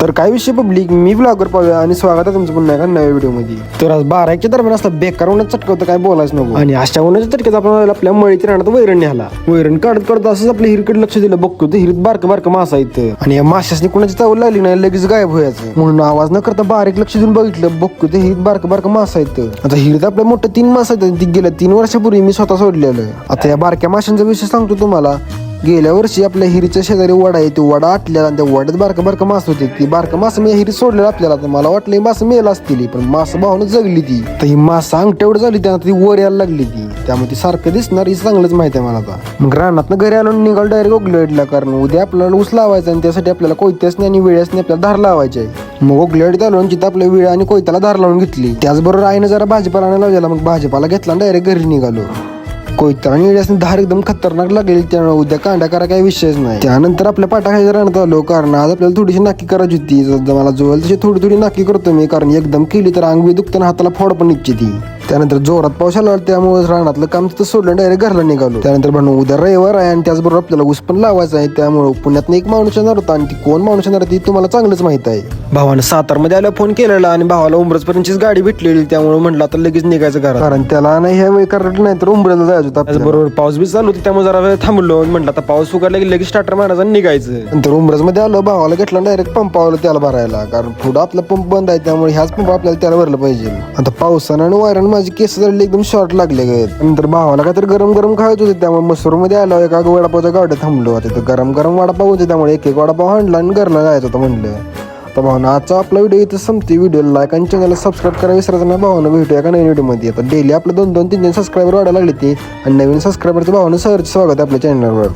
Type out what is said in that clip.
तर काय विषय पब्लिक मी ब्लॉगर पाहूया आणि स्वागत आहे तुमचं पुन्हा एका नव्या व्हिडिओमध्ये. तर आज बाराच्या दरम्यान असला बेकार उन्हात चटकवतं काय बोलायचं नको. आणि अशा उन्हाच्या चटक्यात आपण आपल्या मळीत राहण्यात वैरण न्याला वैरण काढत काढत असंच आपल्या हिरकडे लक्ष दिलं. बघतो तर हिरीत बारक बारकं मासा येतं आणि या माशासनी कुणाची चावल लागली नाही लगेच गायब व्हायचं. म्हणून आवाज न करता बारीक लक्ष देऊन बघितलं. बघतो ते हिरीत बारक बारकं मासा येतं आता हिरीत आपल्या मोठं तीन मासा येतं ती गेल्या तीन वर्षापूर्वी मी स्वतः सोडलेलं आता या बारक्या माशांचा विषय सांगतो तुम्हाला. गेल्या वर्षी आपल्या हिरीच्या शेजारी वडा आहे ती वडा आटलेला आणि त्या वड्यात बारकं बारकं मास होते. ती बारकं मास मी हिरी सोडलेलं आपल्याला. तर मला वाटलं मास मेला असतील पण मास भावनं जगली ती. तर ही मास अंगठेवड झाली त्यानं ती वर यायला लागली ती. त्यामुळे ती सारखं दिसणार ही चांगलंच माहिती आहे मला आता. मग रानात घरी आलो निघाल डायरेक्ट ओगलेडला कारण उद्या आपल्याला ऊस लावायचा आणि त्यासाठी आपल्याला कोयत्याच नाही आणि वेळेस नाही आपल्याला धार लावायची आहे. मग ओगलेड आलो आणि तिथं आपल्या वेळ आणि कोयत्याला धार लावून घेतली. त्याचबरोबर आईनं जरा भाजीपाला आणायला लावलेला. मग भाजीपाला घेतला आणि डायरेक्ट घरी निघालो. कोयता आणि येड्यासनी धार एकदम खतरनाक लागलेली त्यामुळे उद्या कांड्या करा काही विषयच नाही. त्यानंतर आपल्या पाठाखाली राहण्यात आलो कारण आज आपल्याला थोडीशी नाकी करायची होती. जर मला जवळ तशी थोडी थोडी नाकी करतो मी कारण एकदम केली तर अंग बी दुखताना हाताला फोड पण निघते ती. त्यानंतर जोरात पाऊस आला त्यामुळे रानातलं काम तिथं सोडलं डायरेक्ट घरला निघालो. त्यानंतर म्हणून उद्या रविवार आहे आणि त्याचबरोबर आपल्याला ऊस पण लावायचा आहे. त्यामुळे पुण्यात एक माणूस येणार होता. आणि ती कोण माणूस येणार ती तुम्हाला चांगलंच माहीत आहे. भावानं सातारमध्ये आल्या फोन केलेला आणि भावाला उमरजपर्यंतचीच गाडी भेटलेली. त्यामुळे म्हटलं आता लगेच निघायचं घरात. कारण त्याला नाही ह्या वेळी कारण नाही तर उमरेला जायचं होतं त्याचबरोबर पाऊस बी चालू होती त्यामुळे जरा वेळ थांबलो. म्हटलं आता पाऊस उघडला की लगेच स्टार्टर मारायचा निघायचं. नंतर उमरजमध्ये आलो भावाला घेतला डायरेक्ट पंपावलं त्याला भरायला. कारण पुढं आपला पंप बंद आहे त्यामुळे ह्याच पंप आपल्याला त्याला भरलं पाहिजे. आता पावसानं आणि वाऱ्यानं माझी केस जळले एकदम शॉर्ट लागले गं. नंतर भावाला काहीतरी गरम गरम खायचं होते त्यामुळे मसूरमध्ये आलो एका वडापावच्या गाड्या थांबलो. आता तर गरम गरम वडापाव होते त्यामुळे एक एक वडापाव हांडला आणि घरला जायचं होतं म्हणलं. तर भावना आजचा आपला व्हिडिओ इथं संपते व्हिडिओ लाईक आणि चॅनलला सबस्क्राईब करा विसरायचं नाही. भावना भेटूया का नवीन व्हिडिओमध्ये आता डेली आपलं दोन दोन तीन तीन सबस्क्रायबर वाढायला लागले ते. आणि नवीन सबस्क्रायबरचं भावना सहज स्वागत आहे आपल्या चॅनलवर